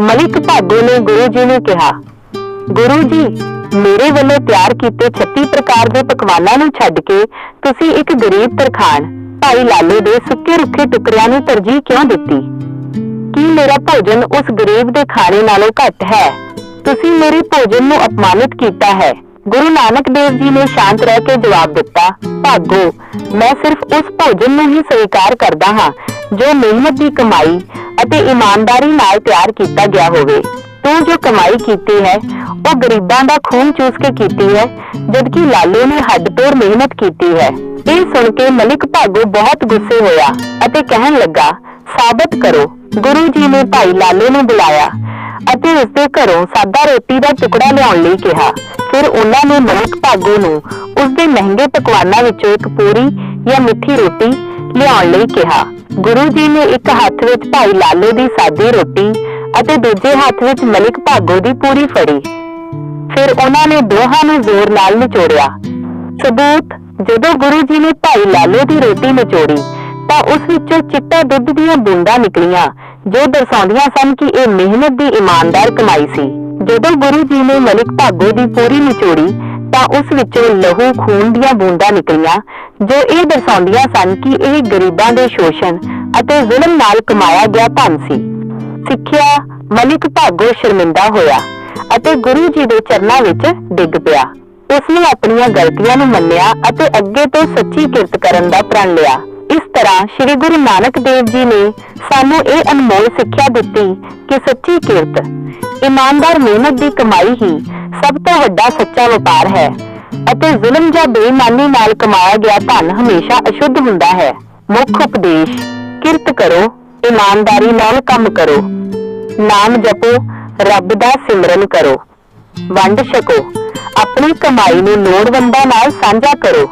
ਮਲਿਕ ਭਾਗੋ ਨੇ ਗੁਰੂ ਜੀ ਨੂੰ ਕਿਹਾ, ਗੁਰੂ ਜੀ, ਮੇਰੇ ਵੱਲੋਂ ਤਿਆਰ ਕੀਤੇ 36 ਪ੍ਰਕਾਰ ਦੇ ਪਕਵਾਨਾਂ ਨੂੰ ਛੱਡ ਕੇ ਤੁਸੀਂ ਇੱਕ ਗਰੀਬ ਤਰਖਾਣ, ਭਾਈ ਲਾਲੇ ਦੇ ਸੁੱਕੇ ਰੁੱਖੇ ਟੁਕੜਿਆਂ ਨੂੰ ਤਰਜੀਹ ਕਿਉਂ ਦਿੱਤੀ? ਕੀ ਮੇਰਾ ਭੋਜਨ ਉਸ ਗਰੀਬ ਦੇ ਖਾਣੇ ਨਾਲੋਂ ਘੱਟ ਹੈ? ਤੁਸੀਂ ਮੇਰੇ ਭੋਜਨ ਨੂੰ ਅਪਮਾਨਿਤ ਕੀਤਾ ਹੈ। ਗੁਰੂ ਨਾਨਕ ਦੇਵ ਜੀ ਨੇ ਸ਼ਾਂਤ ਰਹਿ ਕੇ ਜਵਾਬ ਦਿੱਤਾ, ਭਾਗੋ, ਮੈਂ ਸਿਰਫ ਉਸ ਭੋਜਨ ਨੂੰ ਹੀ ਸਵੀਕਾਰ ਕਰਦਾ ਹਾਂ, ਜੋ ਮਿਹਨਤ ਦੀ ਕਮਾਈ ਅਤੇ ਇਮਾਨਦਾਰੀ ਨਾਲ ਤਿਆਰ ਕੀਤਾ ਗਿਆ ਹੋਵੇ। ਤੂੰ ਜੋ ਕਮਾਈ ਕੀਤੀ ਹੈ, ਉਹ ਗਰੀਬਾਂ ਦਾ ਖੂਨ ਚੂਸ ਕੇ ਕੀਤੀ ਹੈ, ਜਦਕਿ ਲਾਲੂ ਨੇ ਹੱਡ ਤੋੜ ਮਿਹਨਤ ਕੀਤੀ ਹੈ। ਇਹ ਸੁਣ ਕੇ ਮਲਿਕ ਭਾਗੋ ਬਹੁਤ ਗੁੱਸੇ ਹੋਇਆ ਅਤੇ ਕਹਿਣ ਲੱਗਾ, ਸਾਬਤ ਕਰੋ। ਗੁਰੂ ਜੀ ਨੇ ਭਾਈ ਲਾਲੇ ਨੂੰ ਬੁਲਾਇਆ। ਅਤੇ ਉਸਦੇ ਘਰੋਂ ਸਾਦਾ ਰੋਟੀ ਦਾ ਟੁਕੜਾ ਲਿਆਉਣ ਲਈ ਕਿਹਾ। ਫਿਰ ਉਹਨਾਂ ਨੇ ਮਲਿਕ ਭਾਗੋ ਨੂੰ ਉਸਦੇ ਮਹਿੰਗੇ ਪਕਵਾਨਾਂ ਵਿੱਚੋਂ ਇੱਕ ਪੂਰੀ ਜਾਂ ਮਿੱਠੀ ਰੋਟੀ ਲਿਆਉਣ ਲਈ ਕਿਹਾ। ਗੁਰੂ ਜੀ ਨੇ ਇੱਕ ਹੱਥ ਵਿੱਚ ਭਾਈ ਲਾਲੇ ਦੀ ਸਾਦੀ ਰੋਟੀ ਅਤੇ ਦੂਜੇ ਹੱਥ ਵਿੱਚ ਮਲਿਕ ਭਾਗੋ ਦੀ ਪੂਰੀ ਫੜੀ। ਫਿਰ ਉਹਨਾਂ ਨੇ ਦੋਹਾਂ ਨੂੰ ਜ਼ੋਰ ਨਾਲ ਨਿਚੋੜਿਆ। ਸਬੂਤ, ਜਦੋਂ ਗੁਰੂ ਜੀ ਨੇ ਭਾਈ ਲਾਲੇ ਦੀ ਰੋਟੀ ਨਿਚੋੜੀ, ਤਾਂ ਉਸ ਵਿੱਚੋਂ ਚਿੱਟਾ ਦੁੱਧ ਦੀਆਂ ਬੂੰਦਾਂ ਨਿਕਲੀਆਂ ਜੋ ਦਰਸਾਉਂਦੀਆਂ ਸਨ ਕਿ ਇਹ ਮਿਹਨਤ ਦੀ ਇਮਾਨਦਾਰ ਕਮਾਈ ਸੀ। ਜਦੋਂ ਗੁਰੂ ਜੀ ਨੇ ਮਲਿਕ ਭਾਗੋ ਦੀ ਪੂਰੀ ਨਿਚੋੜੀ, ਤਾਂ ਉਸ ਵਿੱਚੋਂ ਲਹੂ, ਖੂਨ ਦੀਆਂ ਬੂੰਦਾਂ ਨਿਕਲੀਆਂ, ਜੋ ਇਹ ਦਰਸਾਉਂਦੀਆਂ ਸਨ ਕਿ ਇਹ ਗਰੀਬਾਂ ਦੇ ਸ਼ੋਸ਼ਣ ਅਤੇ ਜ਼ੁਲਮ ਨਾਲ ਕਮਾਇਆ ਗਿਆ ਧਨ ਸੀ। ਸਿੱਖਿਆ ਮਲਿਕ ਭਾਗੋ ਸ਼ਰਮਿੰਦਾ ਹੋਇਆ ਅਤੇ ਗੁਰੂ ਜੀ ਦੇ ਚਰਨਾਂ ਵਿੱਚ ਡਿੱਗ ਪਿਆ। ਉਸਨੇ ਆਪਣੀਆਂ ਗਲਤੀਆਂ ਨੂੰ ਮੰਨਿਆ ਅਤੇ ਅੱਗੇ ਤੋਂ ਸੱਚੀ ਕਿਰਤ ਕਰਨ ਦਾ ਪ੍ਰਣ ਲਿਆ। ਤਰ੍ਹਾਂ ਸ੍ਰੀ ਗੁਰੂ ਨਾਨਕ ਦੇਵ ਜੀ ਨੇ ਸਾਨੂੰ ਇਹ ਅਨਮੋਲ ਸਿੱਖਿਆ ਦਿੱਤੀ ਕਿ ਸੱਚੀ ਕਿਰਤ, ਇਮਾਨਦਾਰ ਮਿਹਨਤ ਦੀ ਕਮਾਈ ਹੀ ਸਭ ਤੋਂ ਵੱਡਾ ਸੱਚਾ ਵਪਾਰ ਹੈ ਅਤੇ ਜ਼ੁਲਮ ਜਾਂ ਬੇਈਮਾਨੀ ਨਾਲ ਕਮਾਇਆ ਗਿਆ ਧਨ ਹਮੇਸ਼ਾ ਅਸ਼ੁੱਧ ਹੁੰਦਾ ਹੈ। ਮੁੱਖ ਉਪਦੇਸ਼, ਕਿਰਤ ਕਰੋ, ਇਮਾਨਦਾਰੀ ਨਾਲ ਕੰਮ ਕਰੋ। ਨਾਮ ਜਪੋ, ਰੱਬ ਦਾ ਸਿਮਰਨ ਕਰੋ। ਵੰਡ ਛਕੋ, ਆਪਣੀ ਕਮਾਈ ਨੂੰ ਲੋੜਵੰਦਾਂ ਨਾਲ ਸਾਂਝਾ ਕਰੋ।